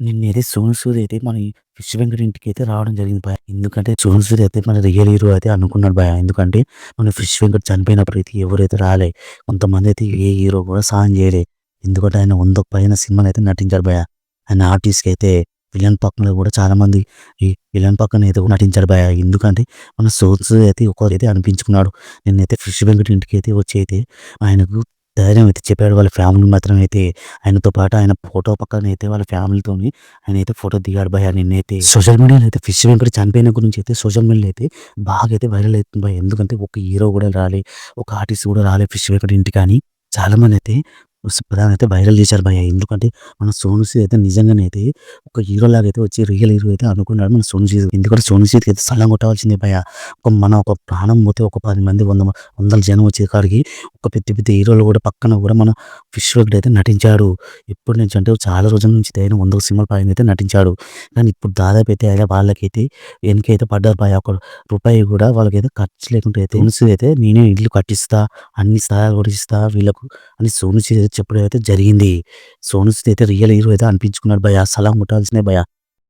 నిన్నైతే సోను సూద్ అయితే మన ఫిష్ ఫిష్ వెంకట్ అయితే రావడం జరిగింది భయ ఎందుకంటే సోను సూద్ అయితే మన రియల్ హీరో అయితే అనుకున్నాడు భయ ఎందుకంటే మన ఫిష్ వెంకట్ చనిపోయినప్పుడు అయితే ఎవరైతే రాలే. కొంతమంది అయితే ఏ హీరో కూడా సాయం చేయలే. ఎందుకంటే ఆయన వంద పైన సినిమాలు అయితే నటించాడు భయ ఆయన ఆర్టిస్ట్కి అయితే విలన్ పక్కన కూడా చాలామంది ఈ విలన్ పక్కన అయితే నటించాడు భయ ఎందుకంటే మన సోను సూద్ అయితే ఒకరైతే అనిపించుకున్నాడు. నిన్నైతే ఫిష్ వెంకట్ అయితే వచ్చి అయితే ఆయనకు ధైర్యం అయితే చెప్పాడు. వాళ్ళ ఫ్యామిలీ మాత్రం అయితే ఆయనతో పాటు ఆయన ఫోటో పక్కన అయితే వాళ్ళ ఫ్యామిలీతో ఆయన అయితే ఫోటో దిగాడు భయ నిన్నైతే. సోషల్ మీడియాలో అయితే ఫిష్ వెంకట చనిపోయిన గురించి అయితే సోషల్ మీడియాలో అయితే బాగా అయితే వైరల్ అవుతుంది భయ ఎందుకంటే ఒక హీరో కూడా రాలే. ఒక ఆర్టిస్ట్ కూడా రాలే ఫిష్ వెంకట్ ఇంటి కానీ చాలామంది అయితే అయితే వైరల్ చేశారు భయ ఎందుకంటే మన సోను సూద్ అయితే నిజంగానే అయితే ఒక హీరో లాగా అయితే వచ్చి రియల్ హీరో అయితే అనుకున్నాడు మన సోను సూద్. ఎందుకంటే సోను సూద్‌కి అయితే సల్లం కొట్టవలసింది భయ్యా. ఒక మన ఒక ప్రాణం పోతే ఒక పది మంది వంద వందల జనం వచ్చే కాడికి ఒక పెద్ద పెద్ద హీరోలు కూడా పక్కన కూడా మన ఫిష్ వెంకట్ అయితే నటించాడు. ఎప్పటి నుంచి అంటే చాలా రోజుల నుంచి ఆయన 100 సినిమాల పైన అయితే నటించాడు. కానీ ఇప్పుడు దాదాపు అయితే ఆయన వాళ్ళకైతే వెనకైతే పడ్డారు భయ్యా. ఒక రూపాయి కూడా వాళ్ళకైతే ఖర్చు లేకుండా అయితే సోను అయితే నేనే ఇల్లు కట్టిస్తా, అన్ని స్థాయిలు కూడా ఇస్తా వీళ్ళకు అని సోను సూద్ చెప్పడం అయితే జరిగింది. సోను అయితే రియల్ హీరో అయితే అనిపించుకున్నాడు భయ సలాం కొట్టాల్సిందే భయ